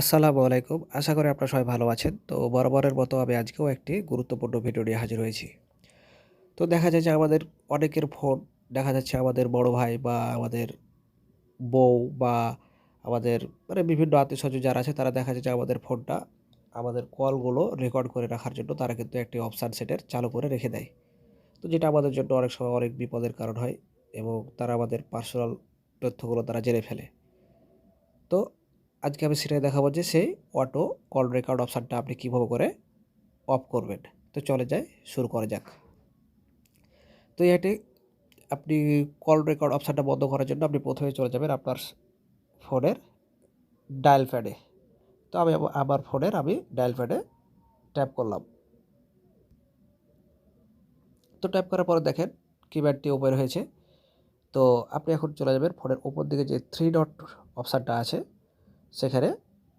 আসসালামু আলাইকুম। আশা করি আপনারা সবাই ভালো আছেন। তো বরাবরের মতো আমি আজকেও একটি গুরুত্বপূর্ণ ভিডিও নিয়ে হাজির হয়েছি। তো দেখা যায় যে আমাদের অনেকের ফোন দেখা যাচ্ছে আমাদের বড় ভাই বা আমাদের বউ বা আমাদের মানে বিভিন্ন আত্মীয় স্বজন যারা আছে, তারা দেখা যায় যে আমাদের ফোনটা আমাদের কলগুলো রেকর্ড করে রাখার জন্য তারা কিন্তু একটি অপশান সেটের চালু করে রেখে দেয়। তো যেটা আমাদের জন্য অনেক সময় অনেক বিপদের কারণ হয় এবং তারা আমাদের পার্সোনাল তথ্যগুলো তারা জেনে ফেলে। তো আজকে আমি সেটাই দেখাবো যে সেই অটো কল রেকর্ড অপশানটা আপনি কীভাবে করে অফ করবেন। তো চলে যায় শুরু করা যাক। তো এটি আপনি কল রেকর্ড অপশানটা বন্ধ করার জন্য আপনি প্রথমে চলে যাবেন আপনার ফোনের ডায়াল প্যাডে তো আমি আমার ফোনের আমি ডায়াল প্যাডে ট্যাপ করলাম। তো ট্যাপ করার পরে দেখেন কিপ্যাডটি ওপেন হয়েছে। তো আপনি এখন চলে যাবেন ফোনের ওপর দিকে যে থ্রি ডট অপশানটা আছে সেখানে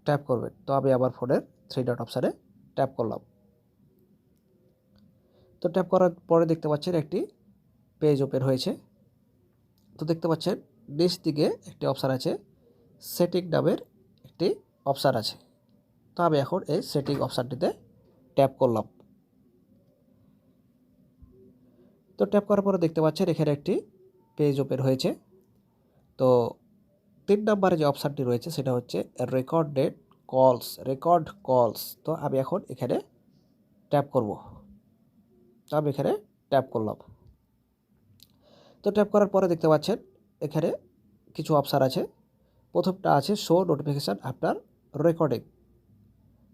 ট্যাপ করবেন। তো আমি আমার ফোনের থ্রি ডট অপশানে ট্যাপ করলাম। তো ট্যাপ করার পরে দেখতে পাচ্ছেন একটি পেজ ওপেন হয়েছে। তো দেখতে পাচ্ছেন নিচ দিকে একটি অপশান আছে সেটিং নামের একটি অপশান আছে। তো আমি এখন এই সেটিং অপশানটিতে ট্যাপ করলাম। তো ট্যাপ করার পরে দেখতে পাচ্ছেন এখানে একটি পেজ ওপেন হয়েছে। তো তিন নম্বরে যে অপশানটি রয়েছে সেটা হচ্ছে রেকর্ডেড কলস রেকর্ড কলস তো আমি এখন এখানে ট্যাপ করব। তো আমি এখানে ট্যাপ করলাম। তো ট্যাপ করার পরে দেখতে পাচ্ছেন, এখানে কিছু অপশান আছে। প্রথমটা আছে শো নোটিফিকেশান আফটার রেকর্ডিং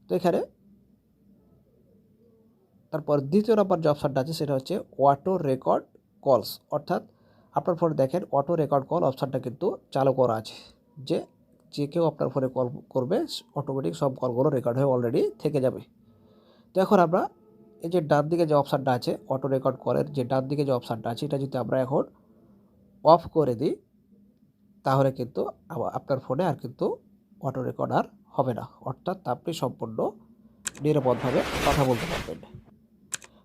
তো এখানে তারপর দ্বিতীয় নম্বর যে অপশানটা আছে সেটা হচ্ছে অটো রেকর্ড কলস অর্থাৎ আপনার ফোনে দেখেন অটো রেকর্ড কল অপশানটা কিন্তু চালু করা আছে। যে যে কেউ আপনার ফোনে কল করবে অটোমেটিক সব কলগুলো রেকর্ড হয়ে অলরেডি থেকে যাবে। তো এখন আমরা এই যে ডান দিকে যে অপশানটা আছে অটো রেকর্ড কলের যে ডান দিকে যে অপশানটা আছে, এটা যদি আমরা এখন অফ করে দিই, তাহলে কিন্তু আপনার ফোনে আর কিন্তু অটো রেকর্ড আর হবে না। অর্থাৎ আপনি সম্পূর্ণ নিরাপদভাবে কথা বলতে পারবেন।